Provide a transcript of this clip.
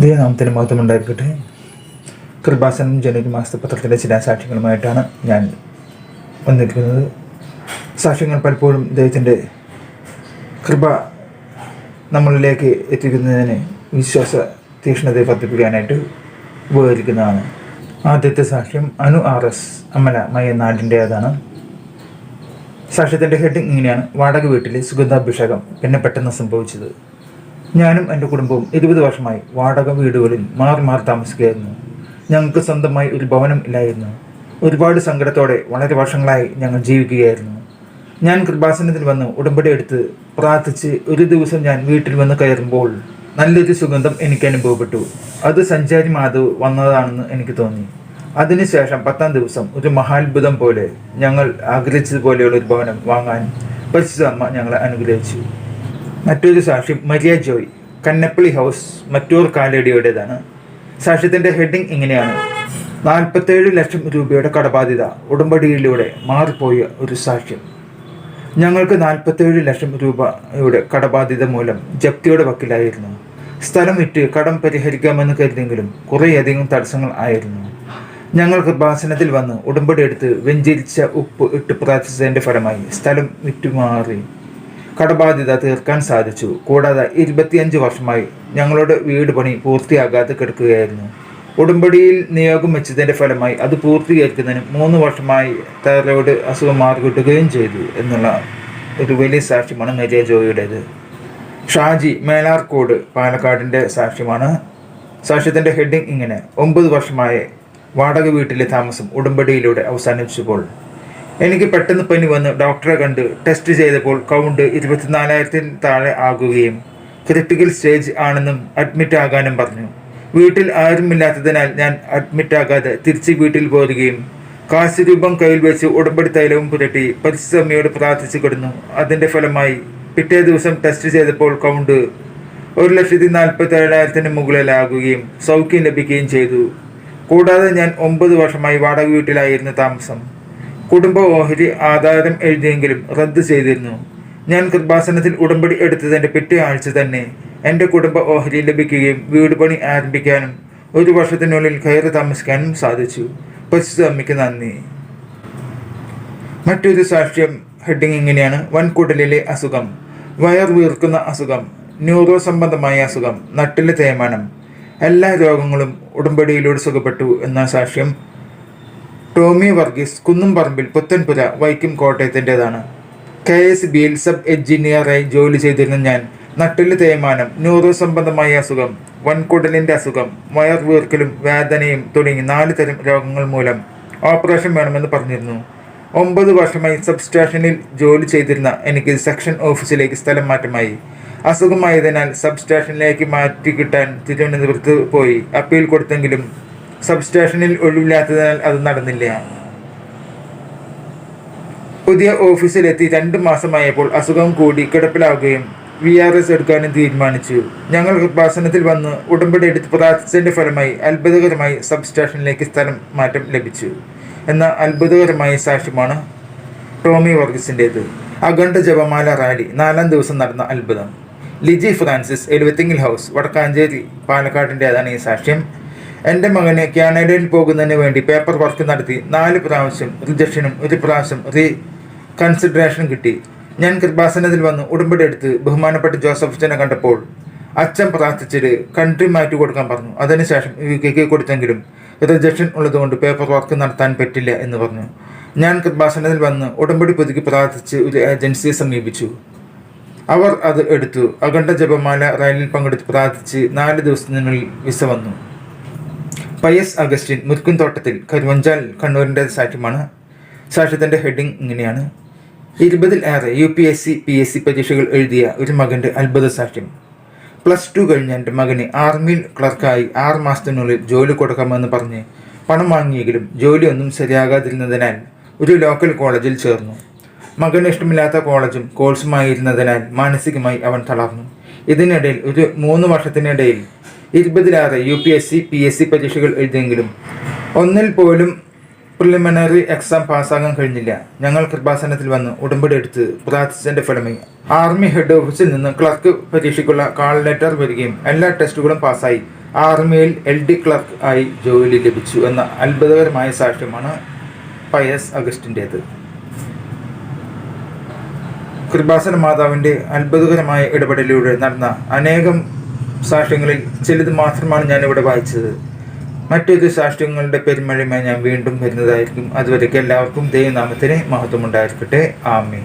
ദൈവനാമത്തിന് മഹത്വം ഉണ്ടായിരിക്കട്ടെ കൃപാസനം ജനുവരി മാസത്തെ പത്രത്തിലെ ചില സാക്ഷ്യങ്ങളുമായിട്ടാണ് ഞാൻ വന്നിരിക്കുന്നത്. സാക്ഷ്യങ്ങൾ പലപ്പോഴും ദൈവത്തിന്റെ കൃപ നമ്മളിലേക്ക് എത്തിക്കുന്നതിന് വിശ്വാസ തീക്ഷ്ണതയെ വർദ്ധിപ്പിക്കാനായിട്ട് ഉപകരിക്കുന്നതാണ്. ആദ്യത്തെ സാക്ഷ്യം അനു ആർ എസ് അമ്മല മയനാടിന്റേതാണ് സാക്ഷ്യത്തിന്റെ ഹെഡിങ് ഇങ്ങനെയാണ്. വാടക വീട്ടിലെ സുഗന്ധാഭിഷേകം പിന്നെ പെട്ടെന്ന് സംഭവിച്ചത്. ഞാനും എന്റെ കുടുംബവും ഇരുപത് വർഷമായി വാടക വീടുകളിൽ മാറി മാറി താമസിക്കുകയായിരുന്നു. ഞങ്ങൾക്ക് സ്വന്തമായി ഒരു ഭവനം ഇല്ലായിരുന്നു. ഒരുപാട് സങ്കടത്തോടെ വളരെ വർഷങ്ങളായി ഞങ്ങൾ ജീവിക്കുകയായിരുന്നു. ഞാൻ കൃപാസനത്തിൽ വന്ന് ഉടമ്പടി എടുത്ത് പ്രാർത്ഥിച്ച് ഒരു ദിവസം ഞാൻ വീട്ടിൽ വന്ന് കയറുമ്പോൾ നല്ലൊരു സുഗന്ധം എനിക്ക് അനുഭവപ്പെട്ടു. അത് സഞ്ചാരി മാധവ് വന്നതാണെന്ന് എനിക്ക് തോന്നി. അതിനുശേഷം പത്താം ദിവസം ഒരു മഹാത്ഭുതം പോലെ ഞങ്ങൾ ആഗ്രഹിച്ചതുപോലെയുള്ള ഒരു ഭവനം വാങ്ങാൻ പരിശുദ്ധ അമ്മ ഞങ്ങളെ അനുഗ്രഹിച്ചു. മറ്റൊരു സാക്ഷി മരിയ ജോയ് കന്നപ്പള്ളി ഹൗസ് മറ്റൂർ കാലടിയുടേതാണ്. സാക്ഷ്യത്തിന്റെ ഹെഡിങ് ഇങ്ങനെയാണ്. നാൽപ്പത്തേഴ് ലക്ഷം രൂപയുടെ കടബാധ്യത ഉടമ്പടിയിലൂടെ മാറിപ്പോയ ഒരു സാക്ഷ്യം. ഞങ്ങൾക്ക് നാൽപ്പത്തേഴ് ലക്ഷം രൂപയുടെ കടബാധ്യത മൂലം ജപ്തിയുടെ വക്കിലായിരുന്നു. സ്ഥലം വിറ്റ് കടം പരിഹരിക്കാമെന്ന് കരുതിയെങ്കിലും കുറേയധികം തടസ്സങ്ങൾ ആയിരുന്നു. ഞങ്ങൾ കൃപാസനത്തിൽ വന്ന് ഉടമ്പടി എടുത്ത് വെഞ്ചരിച്ച ഉപ്പ് ഇട്ട് പ്രാർത്ഥിച്ചതിന്റെ ഫലമായി സ്ഥലം വിറ്റുമാറി. കടബാധ്യത തീർക്കാൻ സാധിച്ചു. കൂടാതെ ഇരുപത്തിയഞ്ച് വർഷമായി ഞങ്ങളുടെ വീട് പണി പൂർത്തിയാകാതെ കിടക്കുകയായിരുന്നു. ഉടമ്പടിയിൽ നിയോഗം വെച്ചതിന്റെ ഫലമായി അത് പൂർത്തീകരിക്കുന്നതിന് മൂന്ന് വർഷമായി തൈറോയ്ഡ് അസുഖം മാറിക്കിട്ടുകയും ചെയ്തു എന്നുള്ള ഒരു വലിയ സാക്ഷ്യമാണ് മരിയ ജോയിയുടേത്. ഷാജി മേലാർക്കോട് പാലക്കാടിന്റെ സാക്ഷ്യമാണ്. സാക്ഷ്യത്തിന്റെ ഹെഡിങ് ഇങ്ങനെ. ഒമ്പത് വർഷമായി വാടക വീട്ടിലെ താമസം ഉടമ്പടിയിലൂടെ അവസാനിച്ചപ്പോൾ എനിക്ക് പെട്ടെന്ന് പനി വന്ന് ഡോക്ടറെ കണ്ട് ടെസ്റ്റ് ചെയ്തപ്പോൾ കൗണ്ട് ഇരുപത്തിനാലായിരത്തിന് താഴെ ആകുകയും ക്രിട്ടിക്കൽ സ്റ്റേജ് ആണെന്നും അഡ്മിറ്റ് ആകാനും പറഞ്ഞു. വീട്ടിൽ ആരുമില്ലാത്തതിനാൽ ഞാൻ അഡ്മിറ്റ് ആകാതെ തിരിച്ച് വീട്ടിൽ പോരുകയും കാശ് രൂപം കയ്യിൽ വെച്ച് ഉടമ്പടി തൈലവും പുരട്ടി പരിസ്ഥമയോട് പ്രാർത്ഥിച്ചു കിടന്നു. അതിന്റെ ഫലമായി പിറ്റേ ദിവസം ടെസ്റ്റ് ചെയ്തപ്പോൾ കൗണ്ട് ഒരു ലക്ഷത്തി നാൽപ്പത്തി ഏഴായിരത്തിന് മുകളിലാകുകയും സൗഖ്യം ലഭിക്കുകയും ചെയ്തു. കൂടാതെ ഞാൻ ഒമ്പത് വർഷമായി വാടക വീട്ടിലായിരുന്നു താമസം. കുടുംബ ഓഹരി ആധാരം എഴുതിയെങ്കിലും റദ്ദ് ചെയ്തിരുന്നു. ഞാൻ കൃപാസനത്തിൽ ഉടമ്പടി എടുത്തതിന്റെ പിറ്റേ ആഴ്ച തന്നെ എന്റെ കുടുംബ ഓഹരി ലഭിക്കുകയും വീട് പണി ആരംഭിക്കാനും ഒരു വർഷത്തിനുള്ളിൽ കയറി താമസിക്കാനും സാധിച്ചു. പശുത അമ്മയ്ക്ക് നന്ദി. മറ്റൊരു സാക്ഷ്യം ഹെഡിങ് ഇങ്ങനെയാണ്. വൻകുടലിലെ അസുഖം. വയർ വീർക്കുന്ന അസുഖം. ന്യൂറോ സംബന്ധമായ അസുഖം. നട്ടിലെ തേയ്മാനം. എല്ലാ രോഗങ്ങളും ഉടമ്പടിയിലൂടെ സുഖപ്പെട്ടു എന്ന സാക്ഷ്യം ടോമി വർഗീസ് കുന്നുംപറമ്പിൽ പുത്തൻപുര വൈക്കം കോട്ടയത്തിന്റെതാണ്. കെ എസ് ബിയിൽ സബ് എഞ്ചിനീയറായി ജോലി ചെയ്തിരുന്ന ഞാൻ നട്ടിൽ തേയ്മാനം ന്യൂറോ സംബന്ധമായ അസുഖം വൻകുടലിന്റെ അസുഖം വയർ വീർക്കലും വേദനയും തുടങ്ങി നാല് തരം രോഗങ്ങൾ മൂലം ഓപ്പറേഷൻ വേണമെന്ന് പറഞ്ഞിരുന്നു. ഒമ്പത് വർഷമായി സബ് സ്റ്റേഷനിൽ ജോലി ചെയ്തിരുന്ന എനിക്ക് സെക്ഷൻ ഓഫീസിലേക്ക് സ്ഥലം മാറ്റമായി. അസുഖമായതിനാൽ സബ് സ്റ്റേഷനിലേക്ക് മാറ്റി കിട്ടാൻ തിരുവനന്തപുരത്ത് പോയി. അപ്പീൽ കൊടുത്തെങ്കിലും സബ് സ്റ്റേഷനിൽ ഒഴിവില്ലാത്തതിനാൽ അത് നടന്നില്ല. പുതിയ ഓഫീസിലെത്തി രണ്ട് മാസമായപ്പോൾ അസുഖം കൂടി കിടപ്പിലാവുകയും വി ആർ എസ് എടുക്കാനും തീരുമാനിച്ചു. ഞങ്ങൾ കൃപാസനത്തിൽ വന്ന് ഉടമ്പടി എടുത്ത് പ്രാർത്ഥിച്ചതിന്റെ ഫലമായി അത്ഭുതകരമായി സബ്സ്റ്റേഷനിലേക്ക് സ്ഥലം മാറ്റം ലഭിച്ചു എന്ന അത്ഭുതകരമായ സാക്ഷ്യമാണ് ടോമി വർഗീസിന്റേത്. അഖണ്ഡ ജപമാല റാലി നാലാം ദിവസം നടന്ന അത്ഭുതം. ലിജി ഫ്രാൻസിസ് എലുവത്തിങ്ങിൽ ഹൗസ് വടക്കാഞ്ചേരി പാലക്കാടിന്റേതാണ് ഈ സാക്ഷ്യം. എന്റെ മകന് കാനഡയിൽ പോകുന്നതിന് വേണ്ടി പേപ്പർ വർക്ക് നടത്തി നാല് പ്രാവശ്യം റിജക്ഷനും ഒരു പ്രാവശ്യം റീ കൺസിഡറേഷനും കിട്ടി. ഞാൻ കൃപാസനത്തിൽ വന്ന് ഉടമ്പടി എടുത്ത് ബഹുമാനപ്പെട്ട ജോസഫ് അച്ഛനെ കണ്ടപ്പോൾ അച്ഛൻ പ്രാർത്ഥിച്ചിട്ട് കൺട്രി മാറ്റി കൊടുക്കാൻ പറഞ്ഞു. അതിനുശേഷം യു കെക്ക് കൊടുത്തെങ്കിലും റിജക്ഷൻ ഉള്ളതുകൊണ്ട് പേപ്പർ വർക്ക് നടത്താൻ പറ്റില്ല എന്ന് പറഞ്ഞു. ഞാൻ കൃപാസനത്തിൽ വന്ന് ഉടമ്പടി പുതുക്കി പ്രാർത്ഥിച്ച് ഒരു ഏജൻസിയെ സമീപിച്ചു. അവർ അത് എടുത്തു. അഖണ്ഡ ജപമാല റാലിയിൽ പങ്കെടുത്ത് പ്രാർത്ഥിച്ച് നാല് ദിവസത്തിനുള്ളിൽ വിസ വന്നു. പയസ് അഗസ്റ്റിൻ മുരിക്കുംതോട്ടത്തിൽ കരുവഞ്ചാൽ കണ്ണൂരിന്റെ സാക്ഷ്യമാണ്. സാക്ഷ്യത്തിന്റെ ഹെഡിങ് ഇങ്ങനെയാണ്. ഇരുപതിൽ ഏറെ U P S C P S C പരീക്ഷകൾ എഴുതിയ ഒരു മകന്റെ അത്ഭുത സാക്ഷ്യം. പ്ലസ് ടു കഴിഞ്ഞ എന്റെ മകന് ആർമിയിൽ ക്ലർക്കായി ആറ് മാസത്തിനുള്ളിൽ ജോലി കൊടുക്കാമെന്ന് പറഞ്ഞ് പണം വാങ്ങിയെങ്കിലും ജോലിയൊന്നും ശരിയാകാതിരുന്നതിനാൽ ഒരു ലോക്കൽ കോളേജിൽ ചേർന്നു. മകന് ഇഷ്ടമില്ലാത്ത കോളേജും കോഴ്സുമായിരുന്നതിനാൽ മാനസികമായി അവൻ തളർന്നു. ഇതിനിടയിൽ ഒരു മൂന്ന് വർഷത്തിനിടയിൽ ഇരുപതിലേറെ U P S C P S C പരീക്ഷകൾ എഴുതിയെങ്കിലും ഒന്നിൽ പോലും പ്രിലിമിനറി എക്സാം പാസ്സാകാൻ കഴിഞ്ഞില്ല. ഞങ്ങൾ കൃപാസനത്തിൽ വന്ന് ഉടമ്പടി എടുത്ത് പ്രാർത്ഥിച്ചതിന്റെ ഫലമായി ആർമി ഹെഡ് ഓഫീസിൽ നിന്ന് ക്ലർക്ക് പരീക്ഷയ്ക്കുള്ള കാൾ ലെറ്റർ വരികയും എല്ലാ ടെസ്റ്റുകളും പാസ്സായി. ആർമിയിൽ എൽ ഡി ക്ലർക്ക് ആയി ജോലി ലഭിച്ചു എന്ന അത്ഭുതകരമായ സാക്ഷ്യമാണ് പയസ് അഗസ്റ്റിന്റേത് കൃപാസന മാതാവിന്റെ അത്ഭുതകരമായ ഇടപെടലിലൂടെ നടന്ന അനേകം സാക്ഷ്യങ്ങളിൽ ചിലത് മാത്രമാണ് ഞാനിവിടെ വായിച്ചത്. മറ്റേത് സാക്ഷ്യങ്ങളുടെ പെരുമഴയുമായി ഞാൻ വീണ്ടും വരുന്നതായിരിക്കും. അതുവരേക്ക് എല്ലാവർക്കും ദൈവനാമത്തിന് മഹത്വമുണ്ടായിരിക്കട്ടെ. ആമേ